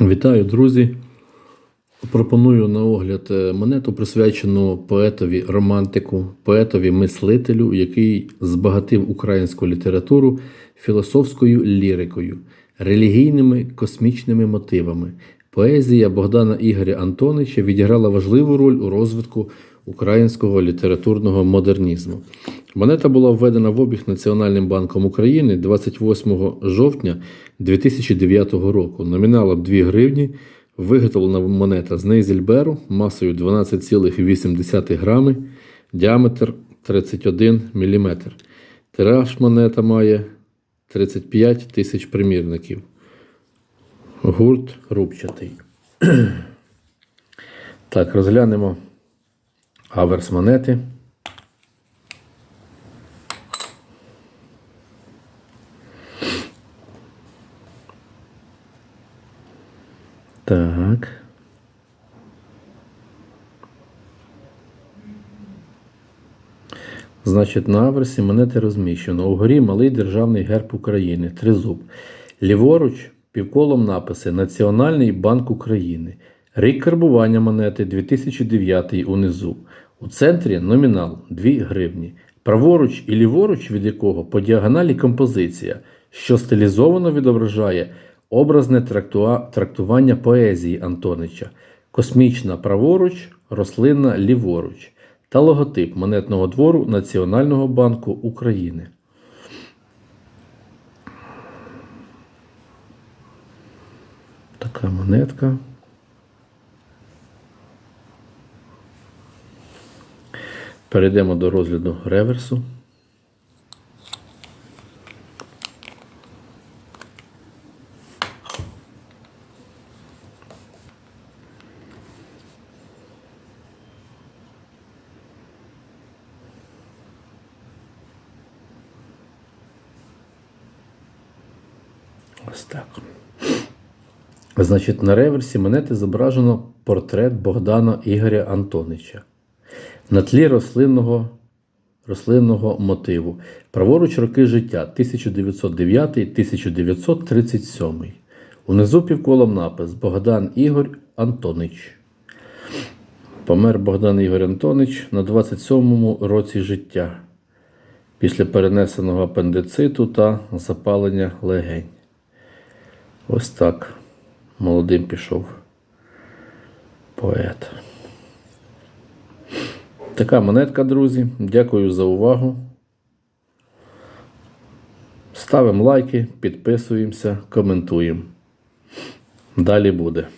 Вітаю, друзі! Пропоную на огляд е, монету, присвячену поетові романтику, поетові мислителю, який збагатив українську літературу філософською лірикою, релігійними космічними мотивами. Поезія Богдана Ігоря Антонича відіграла важливу роль у розвитку українського літературного модернізму. Монета була введена в обіг Національним банком України 28 жовтня 2009 року. Номіналом 2 гривні виготовлена монета з Нейзельберу масою 12,8 грами, діаметр 31 мм. Тираж монета має 35 тисяч примірників. Гурт рубчатий. Так, розглянемо аверс монети. Так. Значить, на аверсі монети розміщено. Угорі малий державний герб України. Тризуб. Ліворуч півколом написи Національний банк України. Рік карбування монети 2009 унизу. У центрі номінал 2 гривні. Праворуч і ліворуч від якого по діагоналі композиція, що стилізовано відображає образне трактування поезії Антонича, космічна праворуч, рослинна ліворуч та логотип монетного двору Національного банку України. Така монетка. Перейдемо до розгляду реверсу. Ось так. Значить, на реверсі монети зображено портрет Богдана Ігоря Антонича на тлі рослинного, рослинного мотиву. Праворуч роки життя 1909-1937. Унизу півколом напис Богдан Ігор Антонич. Помер Богдан Ігор Антонич на 27-му році життя після перенесеного апендициту та запалення легень. Ось так молодим пішов поет. Така монетка, друзі. Дякую за увагу. Ставимо лайки, підписуємося, коментуємо. Далі буде.